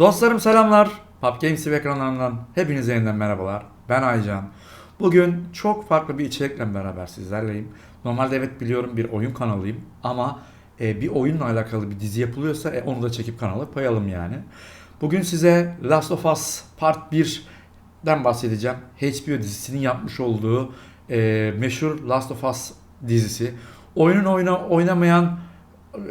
Dostlarım selamlar. PUBG Games TV ekranlarından hepinize yeniden merhabalar. Ben Aycan. Bugün çok farklı bir içerikle beraber sizlerleyim. Normalde evet biliyorum bir oyun kanalıyım ama e, bir oyunla alakalı bir dizi yapılıyorsa e, onu da çekip kanala koyalım yani. Bugün size Last of Us Part 1'den bahsedeceğim. HBO dizisinin yapmış olduğu e, meşhur Last of Us dizisi. Oyunun oyna, oynamayan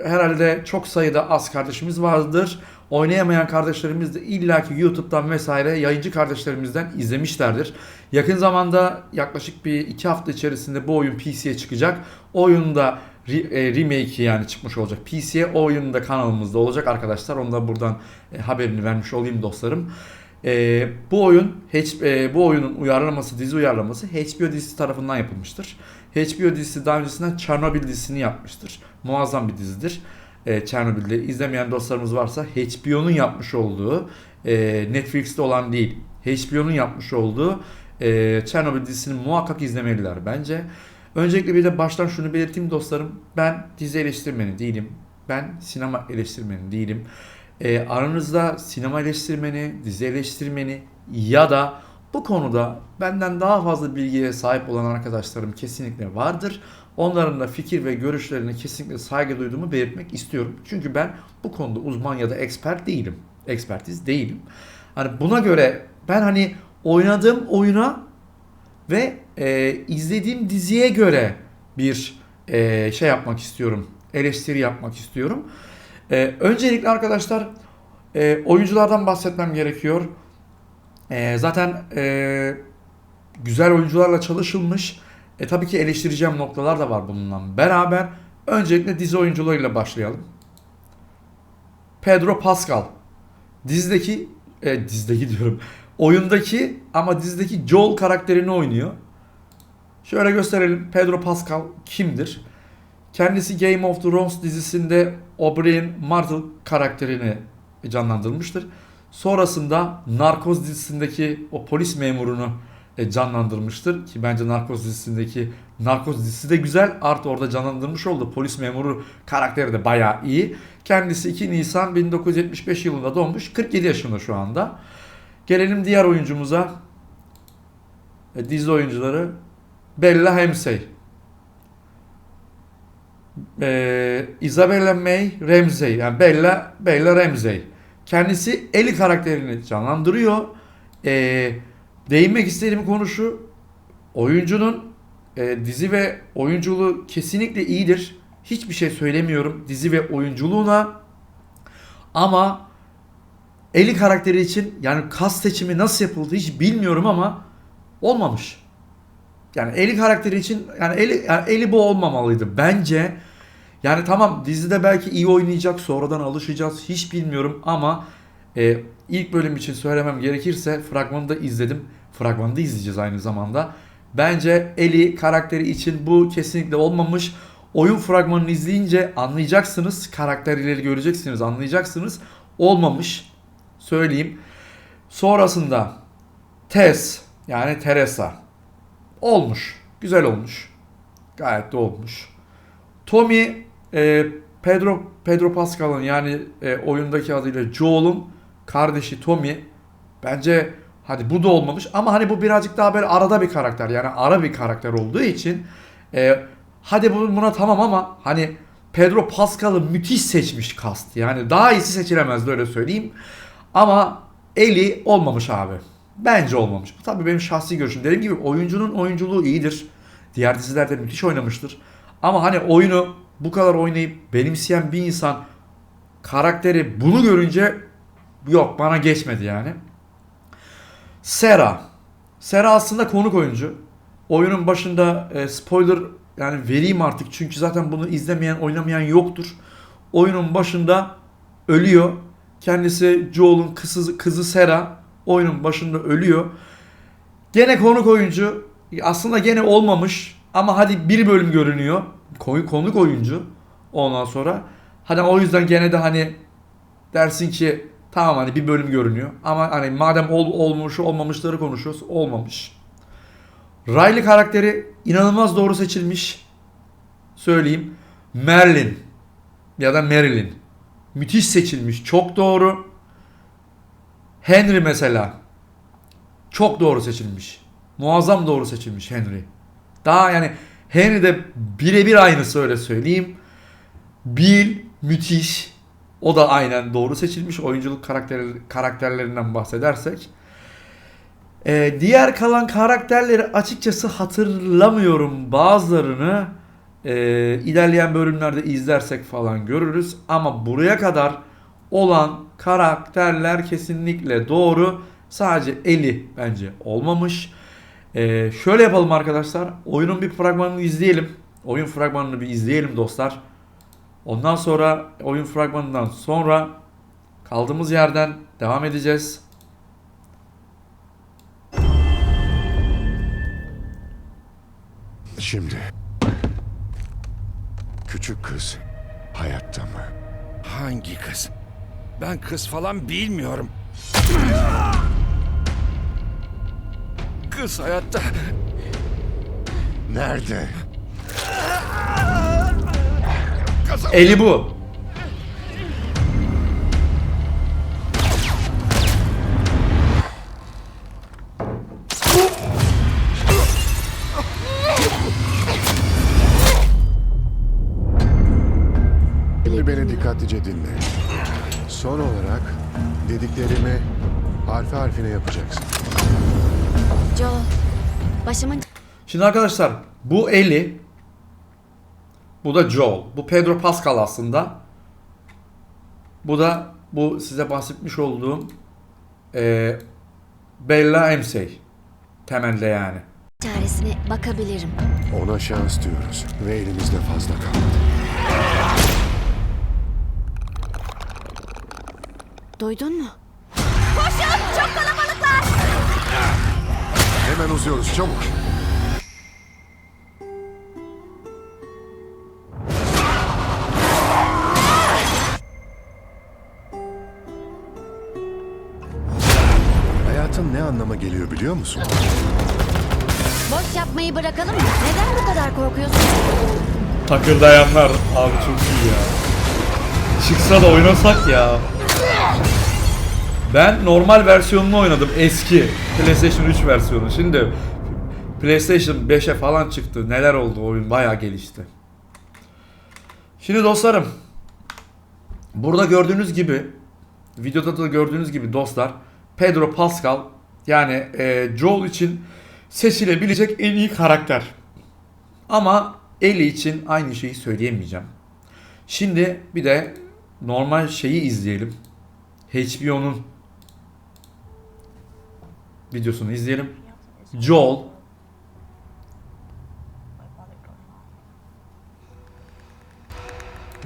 herhalde çok sayıda az kardeşimiz vardır. Oynayamayan kardeşlerimiz de illaki YouTube'dan vesaire yayıncı kardeşlerimizden izlemişlerdir. Yakın zamanda yaklaşık bir iki hafta içerisinde bu oyun PC'ye çıkacak. O oyunun da re- e, remake'i yani çıkmış olacak PC'ye. O oyunun da kanalımızda olacak arkadaşlar. Onu da buradan e, haberini vermiş olayım dostlarım. E, bu oyun H- e, bu oyunun uyarlaması, dizi uyarlaması HBO dizisi tarafından yapılmıştır. HBO dizisi daha öncesinden Chernobyl dizisini yapmıştır. Muazzam bir dizidir. E, Chernobyl'de izlemeyen dostlarımız varsa HBO'nun yapmış olduğu e, Netflix'te olan değil HBO'nun yapmış olduğu e, Chernobyl dizisini muhakkak izlemeliler bence. Öncelikle bir de baştan şunu belirteyim dostlarım. Ben dizi eleştirmeni değilim. Ben sinema eleştirmeni değilim. E, aranızda sinema eleştirmeni, dizi eleştirmeni ya da bu konuda benden daha fazla bilgiye sahip olan arkadaşlarım kesinlikle vardır. Onların da fikir ve görüşlerine kesinlikle saygı duyduğumu belirtmek istiyorum. Çünkü ben bu konuda uzman ya da expert değilim. Ekspertiz değilim. Hani buna göre ben hani oynadığım oyuna ve e, izlediğim diziye göre bir e, şey yapmak istiyorum. Eleştiri yapmak istiyorum. E, öncelikle arkadaşlar e, oyunculardan bahsetmem gerekiyor. E, zaten e, güzel oyuncularla çalışılmış. E, tabii ki eleştireceğim noktalar da var bununla beraber. Öncelikle dizi oyuncularıyla başlayalım. Pedro Pascal. Dizideki, e, dizideki diyorum. Oyundaki ama dizideki Joel karakterini oynuyor. Şöyle gösterelim. Pedro Pascal kimdir? Kendisi Game of Thrones dizisinde Oberyn Martell karakterini canlandırmıştır. Sonrasında Narcos dizisindeki o polis memurunu e, canlandırmıştır. Ki bence Narcos dizisindeki Narcos dizisi de güzel. Artı orada canlandırmış oldu. Polis memuru karakteri de bayağı iyi. Kendisi 2 Nisan 1975 yılında doğmuş. 47 yaşında şu anda. Gelelim diğer oyuncumuza. E, dizi oyuncuları. Bella Ramsey. E, Isabella May Ramsey. Yani Bella, Bella Ramsey. Kendisi Ellie karakterini canlandırıyor. Eee değinmek istediğim konu şu. Oyuncunun e, dizi ve oyunculuğu kesinlikle iyidir. Hiçbir şey söylemiyorum dizi ve oyunculuğuna. Ama Eli karakteri için yani kas seçimi nasıl yapıldı hiç bilmiyorum ama olmamış. Yani Eli karakteri için yani Eli, yani Eli bu olmamalıydı bence. Yani tamam dizide belki iyi oynayacak sonradan alışacağız hiç bilmiyorum ama e, ilk bölüm için söylemem gerekirse fragmanı da izledim. Fragmanı da izleyeceğiz aynı zamanda. Bence Eli karakteri için bu kesinlikle olmamış. Oyun fragmanını izleyince anlayacaksınız. Karakterleri göreceksiniz, anlayacaksınız. Olmamış. Söyleyeyim. Sonrasında Tess yani Teresa olmuş. Güzel olmuş. Gayet de olmuş. Tommy e, Pedro Pedro Pascal'ın yani e, oyundaki adıyla Joel'un kardeşi Tommy bence hadi bu da olmamış ama hani bu birazcık daha böyle arada bir karakter yani ara bir karakter olduğu için e, hadi bu- buna tamam ama hani Pedro Pascal'ı müthiş seçmiş kast. Yani daha iyisi seçilemezdi öyle söyleyeyim. Ama Eli olmamış abi. Bence olmamış. Bu tabii benim şahsi görüşüm dediğim gibi oyuncunun oyunculuğu iyidir. Diğer dizilerde müthiş oynamıştır. Ama hani oyunu bu kadar oynayıp benimseyen bir insan karakteri bunu görünce yok bana geçmedi yani. Sera. Sera aslında konuk oyuncu. Oyunun başında e, spoiler yani vereyim artık çünkü zaten bunu izlemeyen oynamayan yoktur. Oyunun başında ölüyor. Kendisi Joel'un kızı, kızı Sera oyunun başında ölüyor. Gene konuk oyuncu. Aslında gene olmamış ama hadi bir bölüm görünüyor. Konu- Konuk oyuncu. Ondan sonra hani o yüzden gene de hani dersin ki tamam hani bir bölüm görünüyor. Ama hani madem ol, olmuş olmamışları konuşuyoruz olmamış. Riley karakteri inanılmaz doğru seçilmiş. Söyleyeyim. Merlin ya da Marilyn. Müthiş seçilmiş. Çok doğru. Henry mesela. Çok doğru seçilmiş. Muazzam doğru seçilmiş Henry. Daha yani Henry de birebir aynısı öyle söyleyeyim. Bill müthiş. O da aynen doğru seçilmiş oyunculuk karakter, karakterlerinden bahsedersek. Ee, diğer kalan karakterleri açıkçası hatırlamıyorum bazılarını. Ee, ilerleyen bölümlerde izlersek falan görürüz. Ama buraya kadar olan karakterler kesinlikle doğru. Sadece Eli bence olmamış. Ee, şöyle yapalım arkadaşlar. Oyunun bir fragmanını izleyelim. Oyun fragmanını bir izleyelim dostlar. Ondan sonra oyun fragmanından sonra kaldığımız yerden devam edeceğiz. Şimdi. Küçük kız hayatta mı? Hangi kız? Ben kız falan bilmiyorum. Kız hayatta. Nerede? Eli bu. Şimdi beni dikkatlice dinle. Son olarak dediklerimi harfi harfine yapacaksın. Joel, başımın Şimdi arkadaşlar bu Eli bu da Joel. Bu Pedro Pascal aslında. Bu da bu size bahsetmiş olduğum e, Bella Ramsey. Temelde yani. çaresine bakabilirim. Ona şans diyoruz ve elimizde fazla kalmadı. Duydun mu? Hemen uzuyoruz çabuk. Hayatın ne anlama geliyor biliyor musun? Boş yapmayı bırakalım mı? Neden bu kadar korkuyorsun? Takırdayanlar abi çok iyi ya. Çıksa da oynasak ya. Ben normal versiyonunu oynadım eski PlayStation 3 versiyonu. Şimdi PlayStation 5'e falan çıktı. Neler oldu oyun bayağı gelişti. Şimdi dostlarım burada gördüğünüz gibi videoda da gördüğünüz gibi dostlar Pedro Pascal yani e, Joel için seçilebilecek en iyi karakter. Ama Ellie için aynı şeyi söyleyemeyeceğim. Şimdi bir de normal şeyi izleyelim. HBO'nun videosunu izleyelim. Joel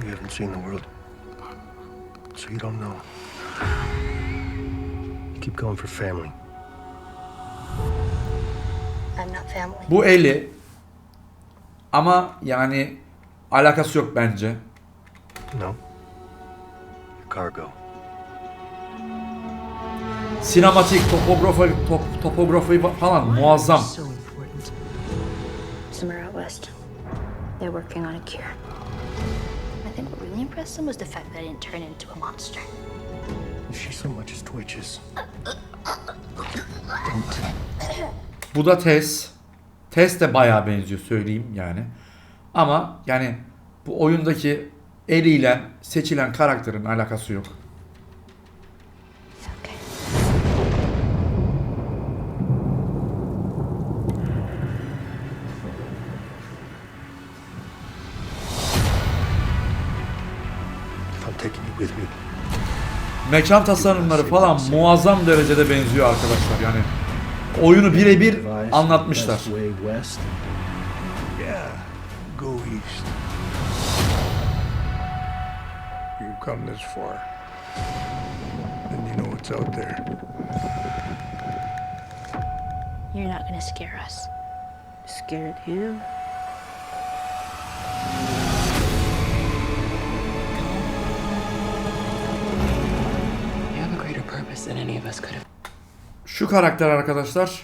You haven't seen the world, so you don't know. Keep going for family. I'm not family. bu Ellie ama yani alakası yok bence. No. Cargo. Sinematik, topografi, top, topografi falan muazzam. Somewhere out west. They're working on a cure. I think what really impressed them was the fact that I didn't turn into a monster. If she so much as twitches, Bu da Tess. Tess de bayağı benziyor söyleyeyim yani. Ama yani bu oyundaki Ellie ile seçilen karakterin alakası yok. Mekan tasarımları falan muazzam derecede benziyor arkadaşlar yani. Oyunu birebir anlatmışlar. Best way west. Yeah. Go east. You've come this far. And you know what's out there. You're not gonna scare us. Scared him? Have. Şu karakter arkadaşlar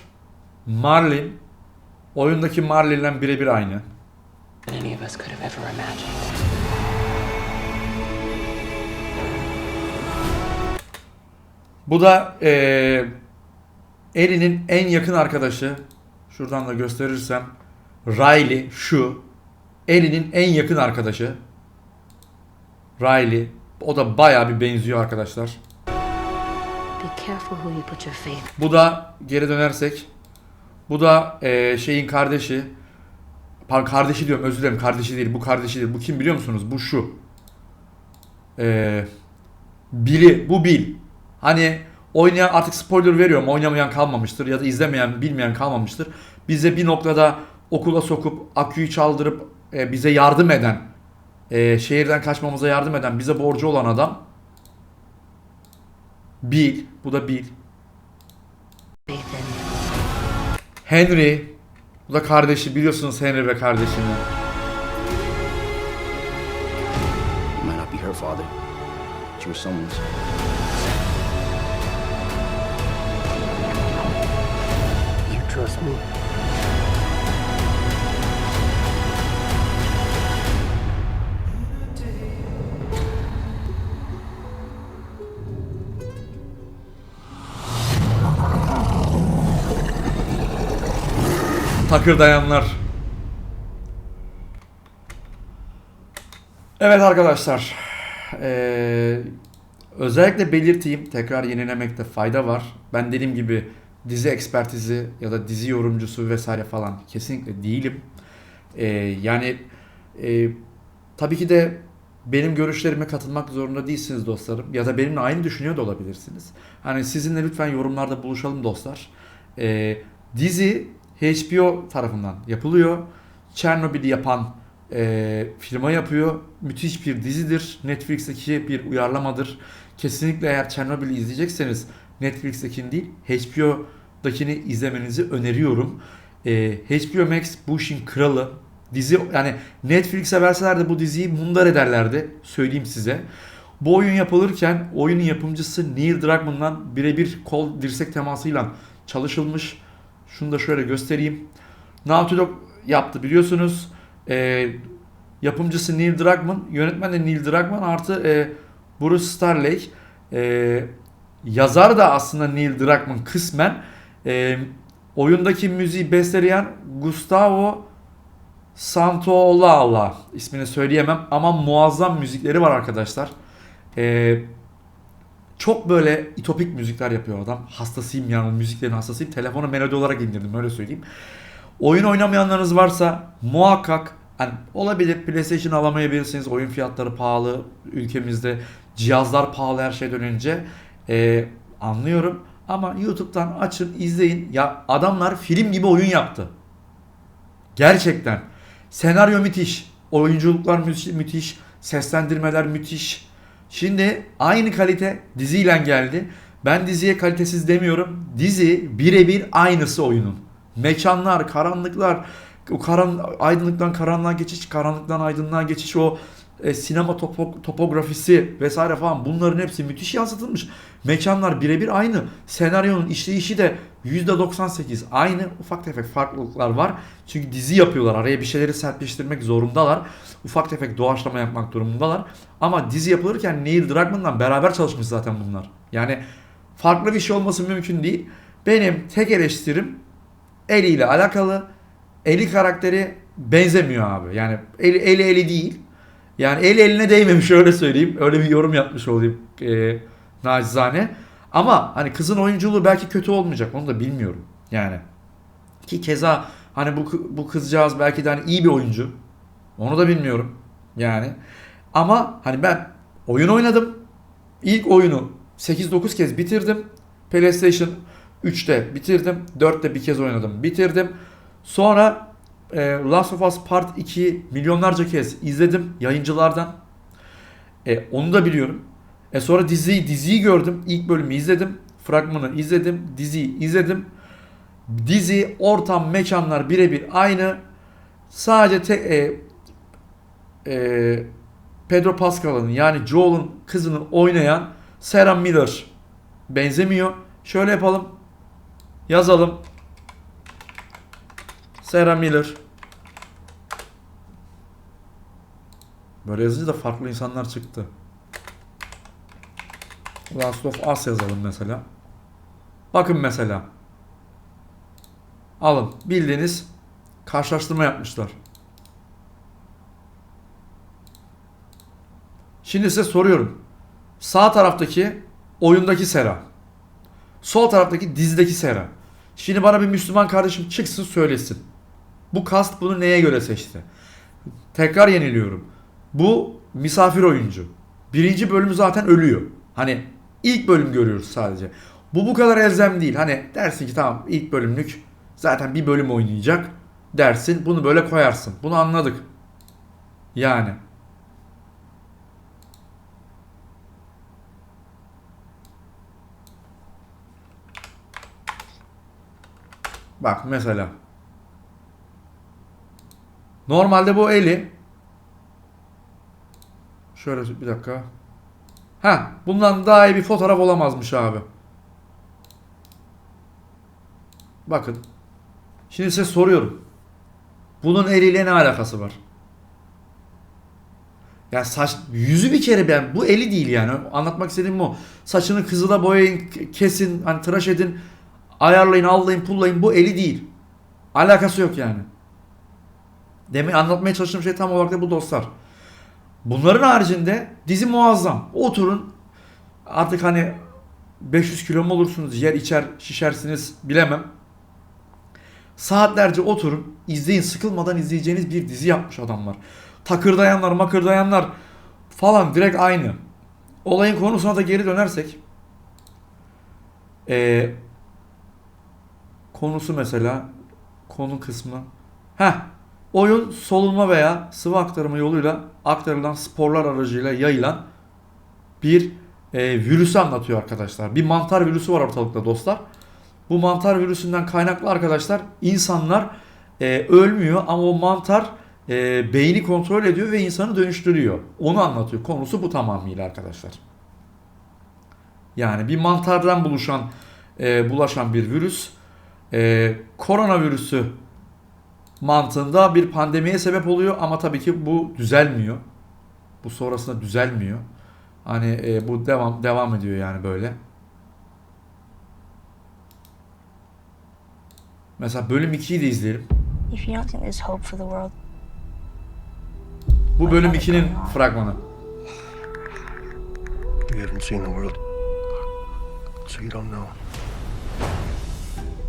Marlin oyundaki Marlin'le birebir aynı. Any of us could have ever imagined. Bu da eee Ellie'nin en yakın arkadaşı. Şuradan da gösterirsem. Riley şu. Ellie'nin en yakın arkadaşı. Riley. O da bayağı bir benziyor arkadaşlar. Bu da geri dönersek. Bu da eee, şeyin kardeşi. Pardon kardeşi diyorum özür dilerim kardeşi değil bu kardeşi değil. Bu kim biliyor musunuz? Bu şu. Eee Bill'i bu Bill. Hani oynayan artık spoiler veriyorum oynamayan kalmamıştır ya da izlemeyen bilmeyen kalmamıştır. Bize bir noktada okula sokup aküyü çaldırıp e, bize yardım eden e, şehirden kaçmamıza yardım eden bize borcu olan adam Bill. Bu da Bill. Henry. Bu da kardeşi biliyorsunuz Henry ve kardeşini. You might not be her father, but you were someone's. You trust me? Takırdayanlar. Evet arkadaşlar. Ee, özellikle belirteyim. Tekrar yenilemekte fayda var. Ben dediğim gibi dizi ekspertizi ya da dizi yorumcusu vesaire falan kesinlikle değilim. Ee, yani e, tabii ki de benim görüşlerime katılmak zorunda değilsiniz dostlarım. Ya da benimle aynı düşünüyor da olabilirsiniz. Hani sizinle lütfen yorumlarda buluşalım dostlar. Ee, dizi HBO tarafından yapılıyor. Chernobyl'i yapan e, firma yapıyor. Müthiş bir dizidir. Netflix'teki bir uyarlamadır. Kesinlikle eğer Chernobyl'i izleyecekseniz Netflix'tekini değil HBO'dakini izlemenizi öneriyorum. E, HBO Max bu işin kralı. Dizi yani Netflix'e verseler de bu diziyi mundar ederlerdi. Söyleyeyim size. Bu oyun yapılırken oyunun yapımcısı Neil Druckmann'dan birebir kol dirsek temasıyla çalışılmış. Şunu da şöyle göstereyim. Naughty Dog yaptı biliyorsunuz. Ee, yapımcısı Neil Druckmann, yönetmen de Neil Druckmann artı e, Bruce Starlake. Ee, yazar da aslında Neil Druckmann kısmen. Ee, oyundaki müziği besteleyen Gustavo Santaolalla ismini söyleyemem ama muazzam müzikleri var arkadaşlar. Ee, çok böyle itopik müzikler yapıyor adam. Hastasıyım yani müziklerin hastasıyım. Telefona melodi olarak indirdim öyle söyleyeyim. Oyun oynamayanlarınız varsa muhakkak hani olabilir PlayStation alamayabilirsiniz. Oyun fiyatları pahalı ülkemizde. Cihazlar pahalı her şeyden önce. Ee, anlıyorum. Ama YouTube'dan açın izleyin. Ya adamlar film gibi oyun yaptı. Gerçekten. Senaryo müthiş. Oyunculuklar müthiş, müthiş. Seslendirmeler müthiş. Şimdi aynı kalite diziyle geldi. Ben diziye kalitesiz demiyorum. Dizi birebir aynısı oyunun. Mekanlar, karanlıklar, o karan, aydınlıktan karanlığa geçiş, karanlıktan aydınlığa geçiş, o e, sinema topo- topografisi vesaire falan bunların hepsi müthiş yansıtılmış. Mekanlar birebir aynı. Senaryonun işleyişi de %98 aynı. Ufak tefek farklılıklar var. Çünkü dizi yapıyorlar. Araya bir şeyleri serpiştirmek zorundalar. Ufak tefek doğaçlama yapmak durumundalar. Ama dizi yapılırken Neil Druckmann'la beraber çalışmış zaten bunlar. Yani farklı bir şey olması mümkün değil. Benim tek eleştirim Eli ile alakalı. Eli karakteri benzemiyor abi. Yani eli, eli değil. Yani eli eline değmemiş öyle söyleyeyim. Öyle bir yorum yapmış olayım e, nacizane. Ama hani kızın oyunculuğu belki kötü olmayacak onu da bilmiyorum. Yani ki keza hani bu bu kızcağız belki de hani iyi bir oyuncu. Onu da bilmiyorum. Yani ama hani ben oyun oynadım. İlk oyunu 8-9 kez bitirdim. PlayStation 3'te bitirdim. 4'te bir kez oynadım. Bitirdim. Sonra e, Last of Us Part 2 milyonlarca kez izledim yayıncılardan. E, onu da biliyorum. E sonra diziyi diziyi gördüm. İlk bölümü izledim. Fragmanı izledim. Diziyi izledim. Dizi, ortam, mekanlar birebir aynı. Sadece te, e, e, Pedro Pascal'ın yani Joel'ın kızını oynayan Sarah Miller benzemiyor. Şöyle yapalım. Yazalım. Sarah Miller. Böyle yazınca da farklı insanlar çıktı. Last of Us yazalım mesela. Bakın mesela. Alın. Bildiğiniz karşılaştırma yapmışlar. Şimdi size soruyorum. Sağ taraftaki oyundaki Sera. Sol taraftaki dizideki Sera. Şimdi bana bir Müslüman kardeşim çıksın söylesin. Bu kast bunu neye göre seçti? Tekrar yeniliyorum. Bu misafir oyuncu. Birinci bölüm zaten ölüyor. Hani ilk bölüm görüyoruz sadece. Bu bu kadar elzem değil. Hani dersin ki tamam ilk bölümlük zaten bir bölüm oynayacak dersin. Bunu böyle koyarsın. Bunu anladık. Yani. Bak mesela. Normalde bu eli Şöyle bir dakika. Ha, bundan daha iyi bir fotoğraf olamazmış abi. Bakın. Şimdi size soruyorum. Bunun eliyle ne alakası var? Ya saç yüzü bir kere ben bu eli değil yani. Anlatmak istediğim bu. Saçını kızıla boyayın, kesin, hani tıraş edin, ayarlayın, allayın, pullayın. Bu eli değil. Alakası yok yani. Demek anlatmaya çalıştığım şey tam olarak da bu dostlar. Bunların haricinde dizi muazzam. Oturun artık hani 500 kilo mu olursunuz, yer içer şişersiniz bilemem. Saatlerce oturun, izleyin, sıkılmadan izleyeceğiniz bir dizi yapmış adamlar. Takırdayanlar, makırdayanlar falan direkt aynı. Olayın konusuna da geri dönersek. Ee, konusu mesela, konu kısmı. Heh, Oyun solunma veya sıvı aktarımı yoluyla aktarılan sporlar aracıyla yayılan bir e, virüsü anlatıyor arkadaşlar. Bir mantar virüsü var ortalıkta dostlar. Bu mantar virüsünden kaynaklı arkadaşlar insanlar e, ölmüyor ama o mantar e, beyni kontrol ediyor ve insanı dönüştürüyor. Onu anlatıyor. Konusu bu tamamıyla arkadaşlar. Yani bir mantardan buluşan, e, bulaşan bir virüs. E, koronavirüsü mantığında bir pandemiye sebep oluyor ama tabii ki bu düzelmiyor. Bu sonrasında düzelmiyor. Hani e, bu devam devam ediyor yani böyle. Mesela bölüm 2'yi de izleyelim. If you don't think there's hope for the world, Bu bölüm 2'nin fragmanı. You haven't seen the world, so you don't know.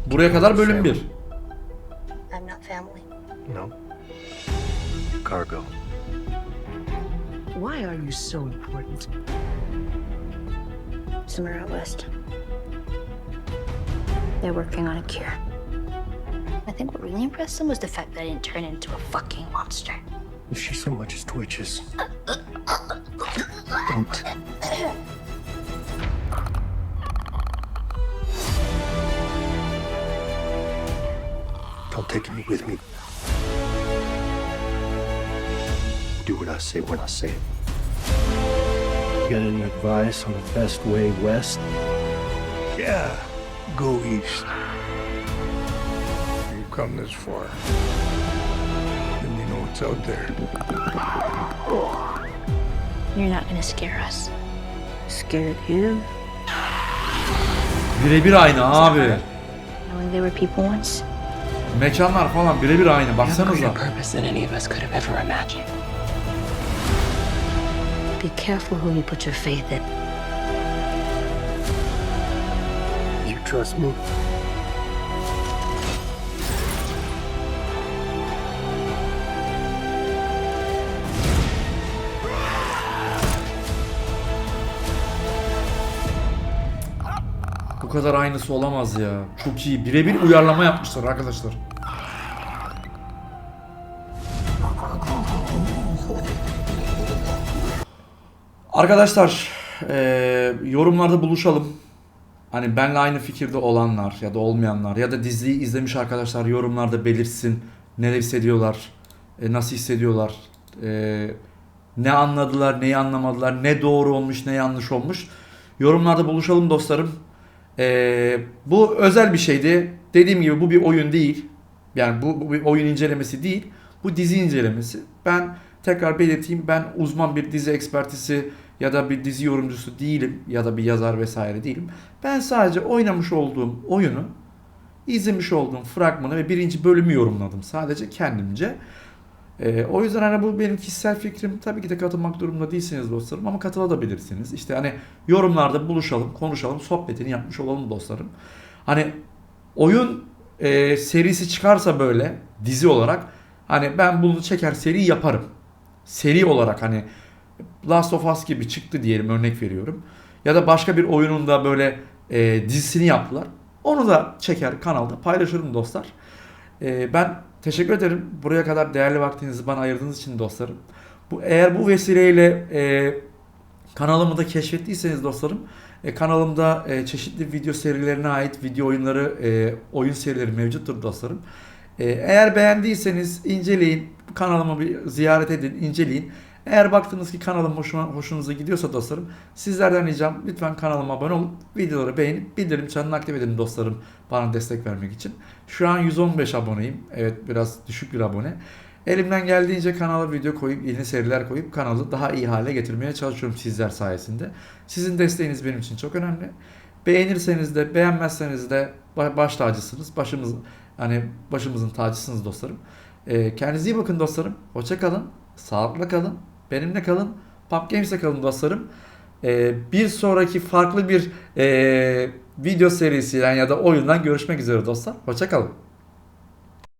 Buraya kadar bölüm 1. I'm not family. No. Cargo. Why are you so important? Somewhere out west. They're working on a cure. I think what really impressed them was the fact that I didn't turn into a fucking monster. If she so much as twitches, don't. Don't take me with me. Do what I say when I say it. Got any advice on the best way west? Yeah, go east. You've come this far, then you know what's out there. You're not gonna scare us. Scared him? Birebir aynı abi. Knowing they were people once. Mekanlar falan birebir aynı. You have a greater Baksanıza. purpose than any of us could have ever imagined. Be careful who you put your faith in. You trust me? Kadar aynısı olamaz ya. Çok iyi. Birebir uyarlama yapmışlar arkadaşlar. Arkadaşlar eee, yorumlarda buluşalım. Hani benle aynı fikirde olanlar ya da olmayanlar ya da diziyi izlemiş arkadaşlar yorumlarda belirsin. Ne hissediyorlar, e, nasıl hissediyorlar, e, ne anladılar, neyi anlamadılar, ne doğru olmuş, ne yanlış olmuş. Yorumlarda buluşalım dostlarım. Ee, bu özel bir şeydi. Dediğim gibi bu bir oyun değil. Yani bu, bu bir oyun incelemesi değil. Bu dizi incelemesi. Ben tekrar belirteyim. Ben uzman bir dizi ekspertisi ya da bir dizi yorumcusu değilim ya da bir yazar vesaire değilim. Ben sadece oynamış olduğum oyunu, izlemiş olduğum fragmanı ve birinci bölümü yorumladım sadece kendimce. Ee, o yüzden hani bu benim kişisel fikrim. Tabii ki de katılmak durumunda değilsiniz dostlarım ama katılabilirsiniz. İşte hani yorumlarda buluşalım, konuşalım, sohbetini yapmış olalım dostlarım. Hani oyun e, serisi çıkarsa böyle dizi olarak hani ben bunu çeker seri yaparım. Seri olarak hani Last of Us gibi çıktı diyelim örnek veriyorum. Ya da başka bir oyunun da böyle e, dizisini yaptılar. Onu da çeker kanalda paylaşırım dostlar. E, ben teşekkür ederim buraya kadar değerli vaktinizi bana ayırdığınız için dostlarım. Bu eğer bu vesileyle e, kanalımı da keşfettiyseniz dostlarım e, kanalımda e, çeşitli video serilerine ait video oyunları, e, oyun serileri mevcuttur dostlarım. E, eğer beğendiyseniz inceleyin, kanalımı bir ziyaret edin, inceleyin. Eğer baktınız ki kanalım hoşuma, hoşunuza gidiyorsa dostlarım, sizlerden ricam lütfen kanalıma abone olup videoları beğenip bildirim çanını aktif edin dostlarım bana destek vermek için. Şu an 115 aboneyim. Evet biraz düşük bir abone. Elimden geldiğince kanala video koyup yeni seriler koyup kanalı daha iyi hale getirmeye çalışıyorum sizler sayesinde. Sizin desteğiniz benim için çok önemli. Beğenirseniz de beğenmezseniz de ba- baş tacısınız. Başımız hani başımızın tacısınız dostlarım. Ee, kendinize iyi bakın dostlarım. Hoşça kalın. Sağlıkla kalın. Benimle kalın. Pub Games'e kalın dostlarım. Ee, bir sonraki farklı bir ee, video serisinden ya da oyundan görüşmek üzere dostlar. Hoşça kalın.